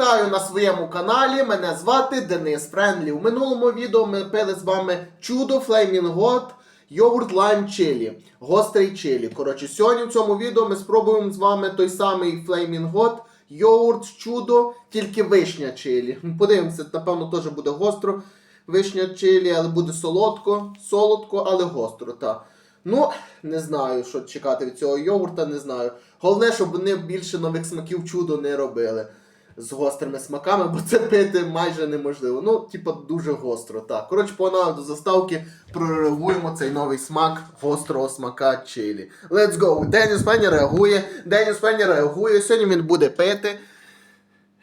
вітаю на своєму каналі. Мене звати Денис Френлі. У минулому відео ми пили з вами чудо Hot йогурт лайм чилі. Гострий чилі. Коротше, сьогодні в цьому відео ми спробуємо з вами той самий Hot йогурт чудо, тільки вишня чилі. Подивимося, напевно, теж буде гостро. Вишня чилі, але буде солодко, солодко, але гостро. Та. Ну, не знаю, що чекати від цього йогурта, не знаю. Головне, щоб вони більше нових смаків чудо не робили з гострими смаками, бо це пити майже неможливо. Ну, типа, дуже гостро. Так. Коротше, погнали до заставки, прореагуємо цей новий смак гострого смака чилі. Let's go! Деніс Пенні реагує. Деніс Пенні реагує. Сьогодні він буде пити.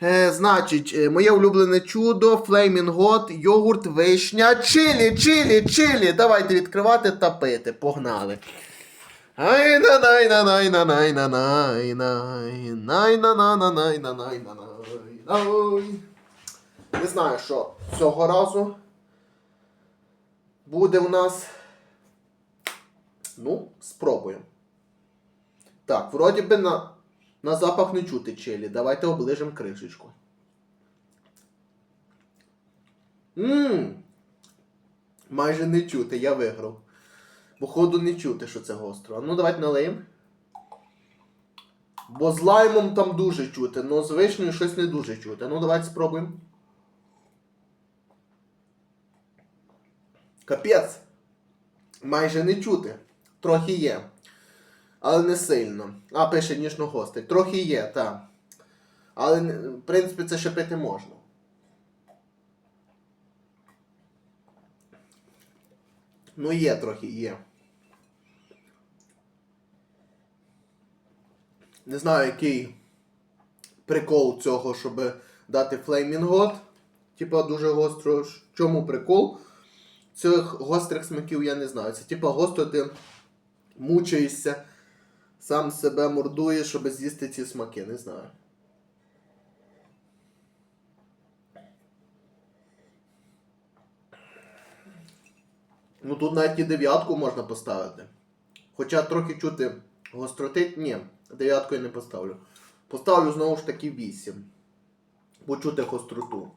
Е, значить, е, моє улюблене чудо, Flaming Hot, йогурт, вишня, чилі, чилі, чилі. Давайте відкривати та пити. Погнали. Ай на най на най на най на най най най на на на най на най на най Не знаю, що цього разу буде у нас. Ну, спробуємо. Так, вроді би на, на запах не чути чилі. Давайте оближемо кришечку. Ммм. Майже не чути, я виграв. Походу не чути, що це гостро. А ну давайте налиємо. Бо з лаймом там дуже чути, але з вишнею щось не дуже чути. Ну давайте спробуємо. Капець. Майже не чути. Трохи є. Але не сильно. А, пише ніжно гострий. Трохи є, так. Але, в принципі, це ще пити можна. Ну, є трохи, є. Не знаю, який прикол цього, щоб дати Hot. Типа дуже гостро. В Чому прикол? Цих гострих смаків я не знаю. Це типа гостро ти мучаєшся, сам себе мордуєш, щоб з'їсти ці смаки, не знаю. Ну тут навіть і дев'ятку можна поставити. Хоча трохи чути гостроти, ні, дев'ятку я не поставлю. Поставлю знову ж таки 8. Бо чути гостроту.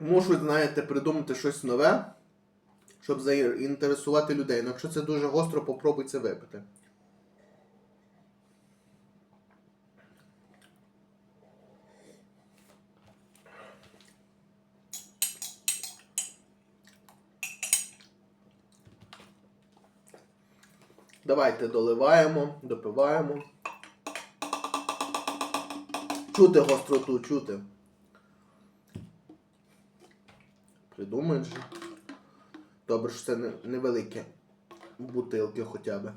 Мушу, знаєте, придумати щось нове, щоб заінтересувати людей. Ну, якщо це дуже гостро, попробуй це випити. Давайте доливаємо, допиваємо. Чути гостроту, чути. Придумають же. Добре, що це невеликі бутилки хоча б.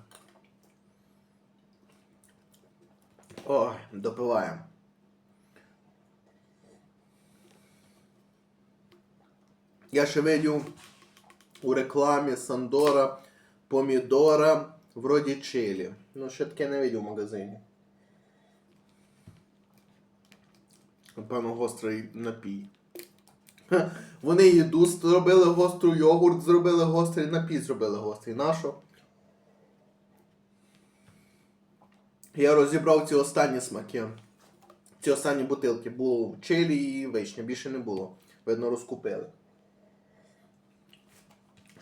Ой, допиваємо. Я ще видів у рекламі Сандора помідора вроді чилі. Ну, ще таке не видів в магазині. Напевно, гострий напій. Вони їду зробили гостру йогурт, зробили гострий напій, зробили гострий. Нащо? Я розібрав ці останні смаки. Ці останні бутилки. Було чилі і вишня, більше не було. Видно, розкупили.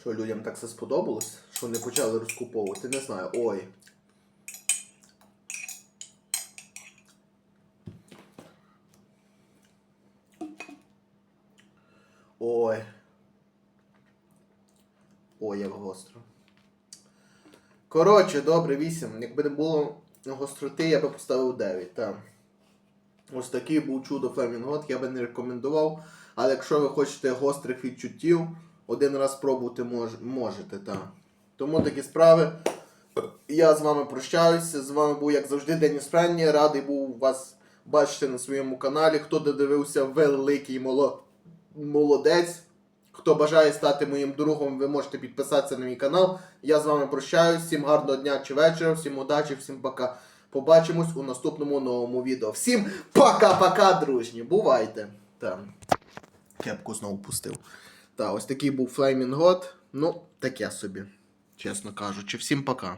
Що людям так все сподобалось, що не почали розкуповувати, не знаю. Ой. Ой. Ой, як гостро. Коротше, добре, 8. Якби не було гостроти, я би поставив 9. Так. Ось такий був чудо Hot, я би не рекомендував. Але якщо ви хочете гострих відчуттів, один раз спробувати мож, можете. Так. Тому такі справи. Я з вами прощаюся. З вами був, як завжди, Деніс Френні. Радий був вас бачити на своєму каналі. Хто додивився великий моло... молодець. Хто бажає стати моїм другом, ви можете підписатися на мій канал. Я з вами прощаюсь. Всім гарного дня чи вечора, всім удачі, всім пока. Побачимось у наступному новому відео. Всім пока-пока, дружні. Бувайте. Там. Кепку знову пустив. Та, ось такий був Flaming Hot. Ну, таке собі, чесно кажучи. Всім пока.